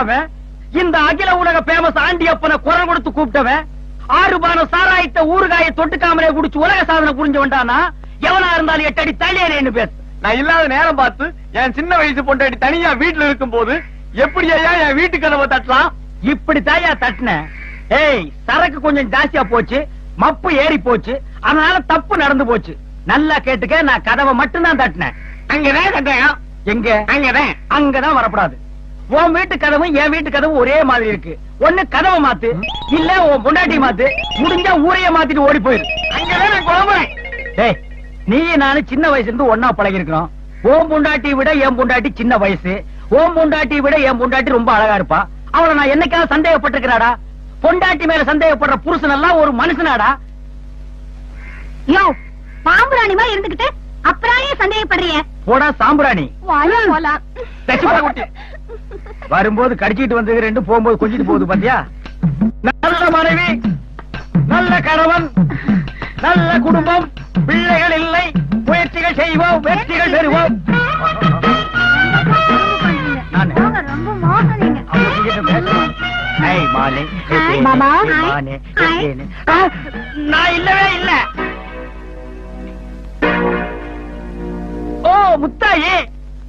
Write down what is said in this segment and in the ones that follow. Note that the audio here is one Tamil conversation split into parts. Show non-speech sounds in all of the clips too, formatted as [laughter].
அவன்? இந்த அகில உலக பேமஸ் ஆண்டியப்பனை குரல் கொடுத்து கூப்பிட்டவன்? ஆறு பான சாராயத்தை ஊறுகாய தொட்டுக்காமலே குடிச்சு உலக சாதனை புரிஞ்சு வந்தானா எவனா இருந்தாலும் எட்டடி தள்ளியேன்னு பேசு. நான் இல்லாத நேரம் பார்த்து என் சின்ன வயசு பொண்டாட்டி தனியா வீட்டுல இருக்கும் போது எப்படி ஐயா என் வீட்டு கதவை தட்டலாம்? இப்படி தாயா தட்டின? ஏய் சரக்கு கொஞ்சம் ஜாஸ்தியா போச்சு மப்பு ஏறி போச்சு அதனால தப்பு நடந்து போச்சு. நல்லா கேட்டுக்க நான் கதவை மட்டும் தான் தட்டினேன். அங்கதான் கட்டாயம் எங்க? அங்கதான். அங்கதான் வரக்கூடாது. உன் வீட்டு கதவும் என் வீட்டு கதவும் ஒரே மாதிரி இருக்கு. ஒண்ணு கதவை மாத்து இல்ல உன் பொண்டாட்டி மாத்து. முடிஞ்சா ஊரையே மாத்திட்டு ஓடி போயிரு. அங்கதான் நான் குழம்புறேன் டேய் நீ நானும் சின்ன வயசுல இருந்து ஒன்னா பழகி இருக்கிறோம் ஓம் பொண்டாட்டி விட என் பொண்டாட்டி சின்ன வயசு. ஓம் பொண்டாட்டி விட என் பொண்டாட்டி ரொம்ப அழகா இருப்பா. அவளை நான் என்னைக்காவது சந்தேகப்பட்டிருக்கிறாடா? பொண்டாட்டி மேல சந்தேகப்படுற புருஷன் எல்லாம் ஒரு மனுஷனாடா? யோ பாம்புராணி மாதிரி இருந்துகிட்டு அப்புறானே சந்தேகப்படுறிய. போடா சாம்பிராணி. வரும்போது கடிச்சிட்டு வந்தது ரெண்டு போகும்போது கொஞ்சிட்டு போகுது பாத்தியா? நல்ல மனைவி நல்ல கணவன் நல்ல குடும்பம் பிள்ளைகள் இல்லை முயற்சிகள் செய்வோம் வெற்றிகள் பெறுவோம். ஏய், மாலே, ஹாய், மாமா. ஹாய். மானே, ஹாய். நான் இல்லவே இல்ல ஓ முத்தாயி.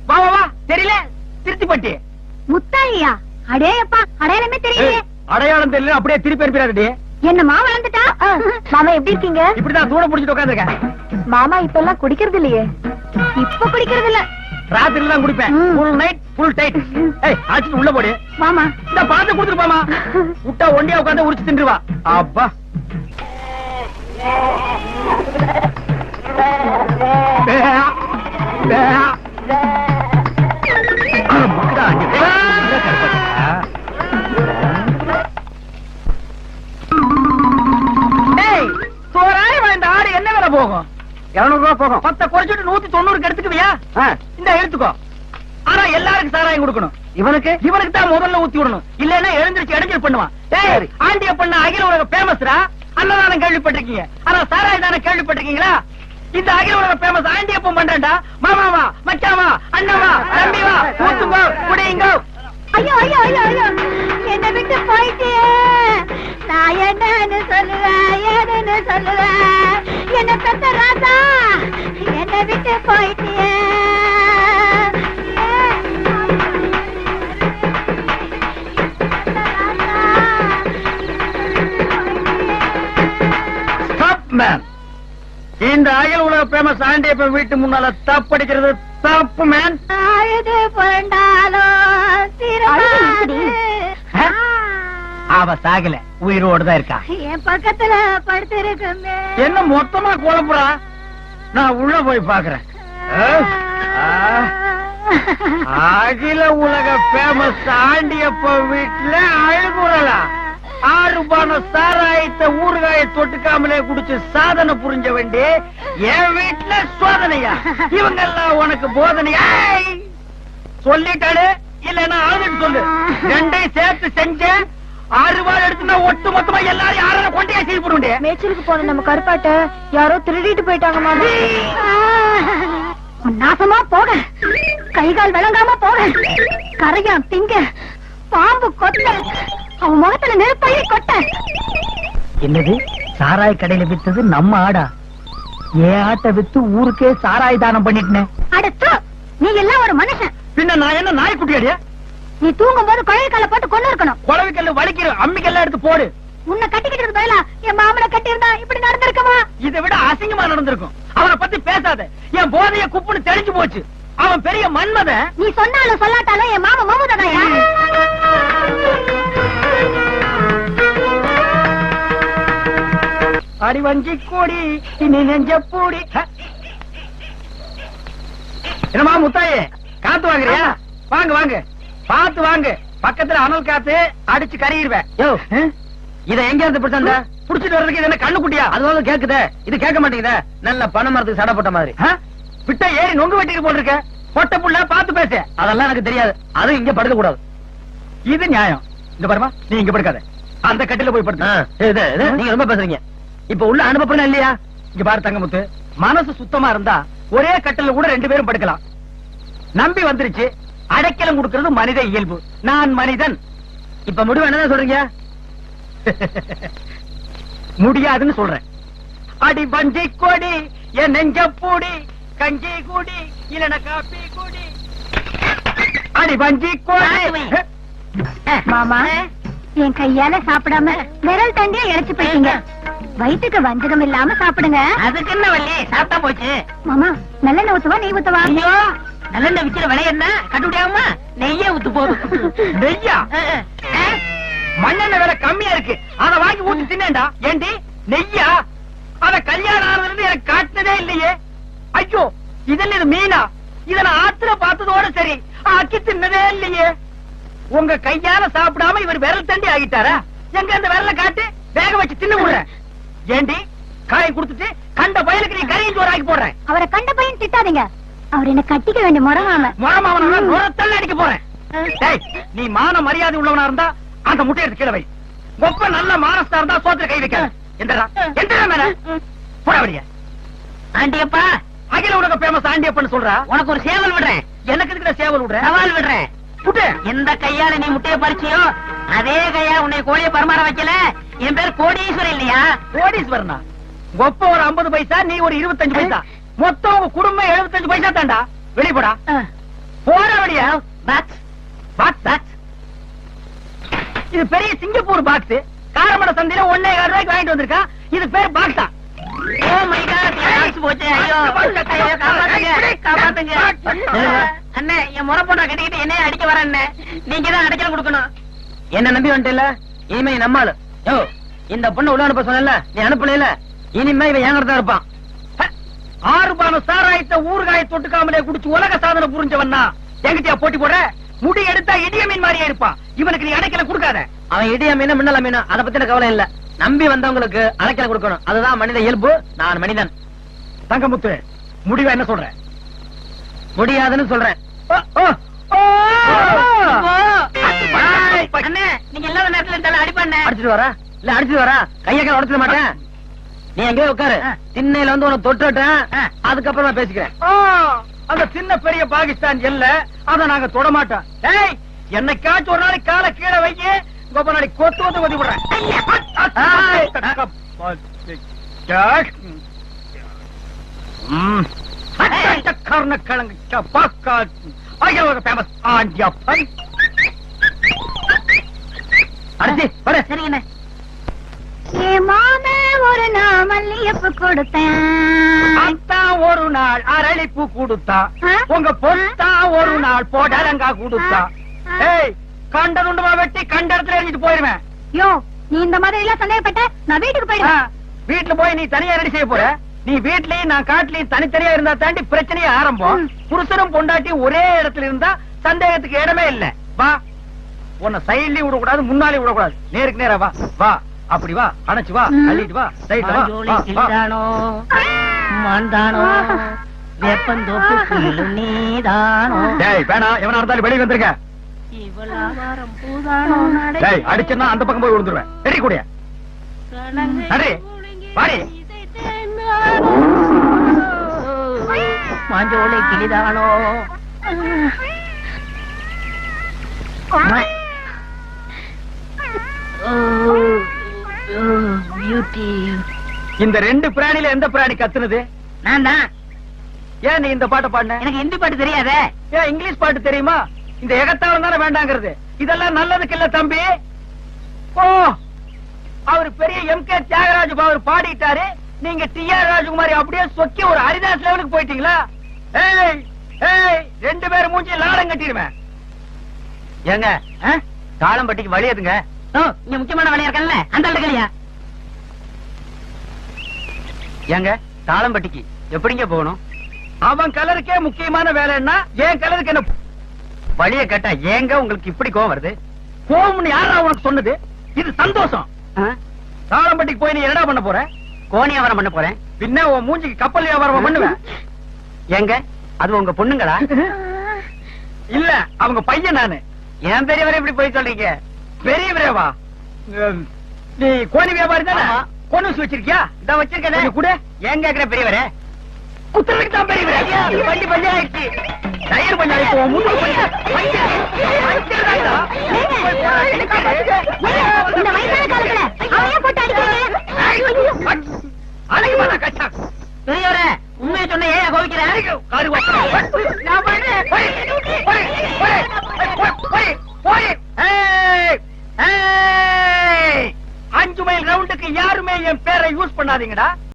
வா வா வா. தெரியல. திருத்திப்பட்டி. முத்தாயியா? அடே அப்பா அடையாளமே தெரியலையே. ஏய், அடையாளம் தெரியல அப்படியே திருப்பி அனுப்பிடாதடி. என்னம்மா வளர்ந்துட்டா மாமா எப்படி இருக்கீங்க? இப்படிதான் தூட புடிச்சிட்டு உட்காந்துருக்கேன். மாமா இப்ப எல்லாம் குடிக்கிறது இல்லையே. இப்ப குடிக்கிறது இல்ல. ராத்திரில தான் குடிப்பேன். ம். ஃபுல் நைட் ஃபுல் டைட் ஏய் ஆச்சிட்டு உள்ள போடு. மாமா. இந்த பழத்தை கொடுத்துட்டு போமா விட்டா ஒண்டியா உட்காந்து உரிச்சு தின்றுவா. அப்பா. போகும்? இருநூறு ரூபா போகும் பத்த குறைச்சிட்டு நூத்தி தொண்ணூறுக்கு எடுத்துக்குவியா? இந்த எடுத்துக்கோ ஆனா எல்லாருக்கும் சாராயம் கொடுக்கணும். இவனுக்கு? இவனுக்கு தான் முதல்ல ஊத்தி விடணும். இல்லன்னா எழுந்திருச்சு இடைஞ்சல் பண்ணுவான். டேய் ஆண்டிய பண்ண அகில உலக பேமஸ்ரா அன்னதானம் கேள்விப்பட்டிருக்கீங்க. ஆனா சாராயம் தானே கேள்விப்பட்டிருக்கீங்களா? இந்த அகில உலக பேமஸ் ஆண்டியப்பம் பண்றேன்டா. மாமாவா மச்சாவா அண்ணவா தம்பிவா ஊத்துங்கோ குடியுங்கோ ஐயோ ஐயோ ஐயோ ஐயோ. என்ன விட்டு போயிட்டே. நான் என்னன்னு சொல்லுவேன் என்ன பெத்த ராசா என்ன விட்டு போயிட்டே ஸ்டாப் மேன் இந்த அகில உலக பேமஸ் ஆண்டியப்பன் வீட்டு முன்னால தப்படிக்கிறது தப்பு மேன் அழுது புரண்டாலும் சிறுமாது. ஆ? அவ சாகல. உயிரோடு தான் இருக்கா. என் பக்கத்துல படுத்திருக்குமே. என்ன மொத்தமா குழப்புறா நான் உள்ள போய் பாக்குறேன் அகில உலக பேமஸ் ஆண்டியப்ப வீட்டுல அழுகுறலா. ஆறு பான சாராயத்தை ஊறுகாய தொட்டுக்காமலே குடிச்சு சாதனை புரிஞ்ச வேண்டி என் வீட்டுல சோதனையா. இவங்க எல்லாம் உனக்கு போதனையா ஏய்! சொல்லிட்டாடு இல்லன்னா அழுதுட்டு சொல்லு. ரெண்டையும் சேர்த்து செஞ்ச ஆறு ரூபாய் எடுத்துனா ஒட்டு மொத்தமா எல்லாரும் யாரும் கொண்டையா செய்து போடுண்டே மேய்ச்சலுக்கு போன நம்ம கருப்பாட்ட யாரோ திருடிட்டு போயிட்டாங்க மாமா. நாசமா போக. கை கால் விளங்காம போக. கரையான் திங்க. பாம்பு கொத்த. அவன் முகத்துல கொட்ட. என்னது? சாராய் கடையில வித்தது நம்ம ஆடா. ஏன் ஆட்டை வித்து ஊருக்கே சாராய் தானம் பண்ணிட்டேன். அடுத்து நீ எல்லாம் ஒரு மனுஷன். பின்ன நான் என்ன நாய்க்குட்டியாடியா நீ தூங்கும் போது குழல் கால போட்டு கொண்டு இருக்கணும். குழவிக்கல்ல வலிக்கிற அம்மிக்கெல்லாம் எடுத்து போடு. உன்னை கட்டிக்கிட்டு பதிலா என் மாமனை கட்டி இருந்தா இப்படி நடந்திருக்குமா? இதை விட அசிங்கமா நடந்திருக்கும். அவனை பத்தி பேசாத. என் போதைய குப்புன்னு தெரிஞ்சு போச்சு. அவன் பெரிய மன்மதன் நீ சொன்னாலும் சொல்லாட்டாலும் என் மாமா மமதாயா அடி வஞ்சி கோடி இனி நெஞ்ச பூடி. ஹ? என்னம்மா முத்தாயே காத்து வாங்குறியா? வாங்க வாங்க. பாத்து வாங்க. பக்கத்துல அனல் காத்து அடிச்சு யோ. இத எங்க இருந்து பிடிச்சந்த புடிச்சிட்டு வர்றதுக்கு இது என்ன கண்ணு குட்டியா அதுவாக கேக்குதே. இது கேட்க மாட்டேங்குதே. நல்ல பண மரத்துக்கு சடை போட்ட மாதிரி. விட்ட ஏறி நொங்கு வெட்டிட்டு போட்டிருக்க. பொட்ட புள்ள பாத்து பேசு. அதெல்லாம் எனக்கு தெரியாது. அது இங்க படுக்க கூடாது இது நியாயம். இங்க பாருமா நீ இங்க படுக்காத. அந்த கட்டில போய் படுத்து நீங்க ரொம்ப பேசுறீங்க. இப்ப உள்ள அனுபவம் இல்லையா? இங்க பாரு தங்கமுத்து. மனசு சுத்தமா இருந்தா ஒரே கட்டில கூட ரெண்டு பேரும் படுக்கலாம். நம்பி வந்துருச்சு. அடைக்கலம் கொடுக்கிறது மனித இயல்பு. நான் மனிதன். இப்ப முடிவு என்னதான் சொல்றீங்க? முடியாதுன்னு சொல்றேன். அடி பஞ்சி கொடி என் நெஞ்ச பூடி கஞ்சி குடி இல்லன காப்பி குடி. அடி பஞ்சி கொடி. மாமா. என் கையால சாப்பிடாம விரல் தண்டியா இழைச்சு போயிட்டீங்க. வயிற்றுக்கு வஞ்சகம் இல்லாம சாப்பிடுங்க. அதுக்கு என்ன வள்ளி? சாப்பிட்டா போச்சு. மாமா நல்லெண்ணெய் ஊத்துவா நெய் ஊத்துவா? ஐயோ நல்லெண்ணெய் விக்கிற விலை என்ன? கண்டுபிடியாம நெய்யே ஊத்து போதும். [laughs] நெய்யா? மண்ணெண்ணெய் விலை கம்மியா இருக்கு. அத வாங்கி ஊத்தி தின்னேன்டா. ஏண்டி? நெய்யா? அத கல்யாணம் ஆனதுல இருந்து எனக்கு காட்டினதே இல்லையே. ஐயோ இதெல்லாம் இது மீனா? இத நான் ஆத்துல பார்த்ததோட சரி ஆக்கி தின்னதே இல்லையே. உங்க கையால சாப்பிடாம இவர் விரல் தண்டி ஆகிட்டாரா? எங்க அந்த விரல காட்டு? வேக வச்சு தின்னு விடுறேன். ஏண்டி? காய் கொடுத்துட்டு கண்ட பயலுக்கு நீ கரையும் சோறு ஆக்கி போடுறேன். அவரை கண்ட பையன் திட்டாதீங்க. அவர் என்ன கட்டிக்க வேண்டிய முறமாம முறமாவன நுரத்தல்ல அடிக்க போறேன். டேய் நீ மான மரியாதை உள்ளவனா இருந்தா அந்த முட்டை எடுத்து கீழ வை. ஒப்ப நல்ல மானஸ்தா இருந்தா சோத்துல கை வைக்க எந்தடா எந்தடா மேல. போட வழிய ஆண்டியப்பா. அகில உலக பேமஸ் ஆண்டியப்பன்னு சொல்றா. உனக்கு ஒரு சேவல் விடுறேன். எனக்கு இதுக்கு சேவல் விடுறேன் சவால் விடுறேன். புட்டு எந்த கையால நீ முட்டைய பறிச்சியோ அதே கையா உன்னை கோழியை பரமாற வைக்கல. என் பேர் கோடீஸ்வரன் இல்லையா? கோடீஸ்வரனா? ஒப்ப ஒரு 50 பைசா நீ ஒரு 25 பைசா. மொத்தம் உங்க குடும்பம் 75 பைசா தாண்டா வெளிய போடா. போற வழியா? பாக்ஸ் பாக்ஸ் பாக்ஸ் இது பெரிய சிங்கப்பூர் பாக்ஸ் காரமட சந்தையில ஒன்னே கால் ரூபாய்க்கு வாங்கிட்டு வந்திருக்கா. இது பேர் பாக்ஸா ஓ மை காட் பாக்ஸ் போச்சு. ஐயோ காப்பாத்துங்க. காப்பாத்துங்க. அண்ணே என் முறை போட்டா கட்டிக்கிட்டு என்ன அடிக்க வர அண்ணே. நீங்க தான் அடைக்கல கொடுக்கணும். என்ன நம்பி வந்துட்டல இனிமே நம்மாளு யோ இந்த பொண்ணு உள்ள அனுப்ப சொன்னல நீ அனுப்பல இனிமே இவன் ஏங்கறதா இருப்பான். ஹ, ஆறு பானம் சாராயத்தை ஊறுகாய தொட்டுக்காமலே குடிச்சு உலக சாதனை புரிஞ்சவன்னா எங்கிட்டயா போட்டி போடுற? முடி எடுத்தா இடிய மீன் மாதிரியே இருப்பான். இவனுக்கு நீ அடைக்கல கொடுக்காத. அவன் இடிய மீன மின்னல மீன அத பத்தின கவலை இல்ல. நம்பி வந்தவங்களுக்கு அழைக்கல கொடுக்கணும். அதுதான் மனித இயல்பு. நான் மனிதன். தங்கமுத்து முடிவா என்ன சொல்ற? முடியாதுன்னு சொல்றேன் நீங்க இல்லாத நேரத்துல இருந்தாலும் அடிப்பாண்ணே அடிச்சிட்டு வரா? இல்ல அடிச்சிட்டு வரா? கைய உடச்சிட மாட்டேன். நீ உட்காரு. திண்ணையில வந்து உனக்கு தொட்டுட்டேன். அதுக்கப்புறம் நான் பேசிக்கிறேன் அந்த சின்ன பெரிய பாகிஸ்தான் எல்ல அத நாங்க தொட மாட்டோம் ஏய் என்னைக்காச்சும் ஒரு நாளைக்கு காலை கீழே வைக்க கோப நாளைக்கு கொத்து வந்து ஒதி விடுறேன். கர்ணக்கிழங்கு அகிலோக ஃபேமஸ் வர. சரிங்கண்ணே ஒரு நாள் மல்லியப்பு கொடுத்தேன். ஒரு நாள் அரளிப்பூ கொடுத்தா? உங்க பொத்தா ஒரு நாள் போடலங்கா கொடுத்தா. ஆ. ஏய் கண்ட துண்டுமா வெட்டி? கண்ட இடத்துல எரிஞ்சிட்டு போயிருவேன் யோ நீ இந்த மாதிரி எல்லாம் சந்தேகப்பட்ட நான் வீட்டுக்கு போயிடுவேன். வீட்டுல போய் நீ தனியா ரெடி செய்ய போற? நீ வீட்லயும் நான் காட்டுலயும் தனித்தனியா இருந்தா தாண்டி பிரச்சனையே ஆரம்பம். புருஷனும் பொண்டாட்டி ஒரே இடத்துல இருந்தா சந்தேகத்துக்கு இடமே இல்ல. வா. உன்னை சைட்லயும் விடக்கூடாது முன்னாலே விடக்கூடாது. நேருக்கு நேரா வா. வா. அப்படி வா அணைச்சு வா. அள்ளிட்டு வா சைட்ல வா, மாந்தானோ? வேப்பந்தோப்பு நீதானோ? டேய் வேணாம் எவனா இருந்தாலும் வெளிய வந்துருங்க. இவளாவாரம் பூதானோ? நடை டேய் அடிச்சனா அந்த பக்கம் போய் விழுந்துருவேன். ரெடி கூடிய? நடே, வாடி. மாஞ்சோலை கிளிதானோ? பியூட்டி இந்த ரெண்டு பிராணில எந்த பிராணி கத்துனது? நான் தான் ஏன் நீ இந்த பாட்டை பாடின? எனக்கு ஹிந்தி பாட்டு தெரியாதே. ஏன் இங்கிலீஷ் பாட்டு தெரியுமா? இந்த எகத்தாளம் தானே வேண்டாங்கிறது. இதெல்லாம் நல்லதுக்கு இல்ல தம்பி. ஓ அவர் பெரிய எம் கே தியாகராஜ் அவர் பாடிட்டாரு. நீங்க டி ஆர் ராஜகுமாரி அப்படியே சொக்கி ஒரு ஹரிதாஸ் லெவலுக்கு போயிட்டீங்களா? ஏய் ஏய் ரெண்டு பேரும் மூஞ்சி லாடம் கட்டிடுவேன். ஏங்க? தாளம்பட்டிக்கு வழி எதுங்க? இங்க முக்கியமான வேலையா இருக்கல அந்த இடத்துலயா ஏங்க தாளம்பட்டிக்கு எப்படிங்க போகணும்? அவன் கலருக்கே முக்கியமான வேலைன்னா என் கலருக்கு என்ன வழிய கேட்டா ஏங்க உங்களுக்கு இப்படி கோவம் வருது? கோவம்னு யாரா உனக்கு சொன்னது? இது சந்தோஷம். தாளம்பட்டிக்கு போய் நீ என்னடா பண்ண போற? கோணி வியாபாரம் பண்ண போறேன். பின்ன உன் மூஞ்சிக்கு கப்பல் வியாபாரம் பண்ணுவேன் ஏங்க அது உங்க பொண்ணுங்களா? [laughs] இல்ல அவங்க பையன் நானு. ஏன் பெரியவரை இப்படி போய் சொல்றீங்க? பெரிய விரைவா? உம், நீ கோழி வியாபாரி தானே. கொண்டு வச்சிருக்கியா? இதான் வச்சிருக்கேனே. கூட. ஏன் கேக்குற பெரியவரே குத்துறதுக்கு தான் பெரியவரே வண்டி பஞ்சா ஆயிடுச்சு. டயர் கொஞ்சம் ஆயிடுச்சு உன் முதுகு கொஞ்சம் பஞ்சர். பஞ்சர் தான்டா. போய் போடா, எனக்கு ஏய்.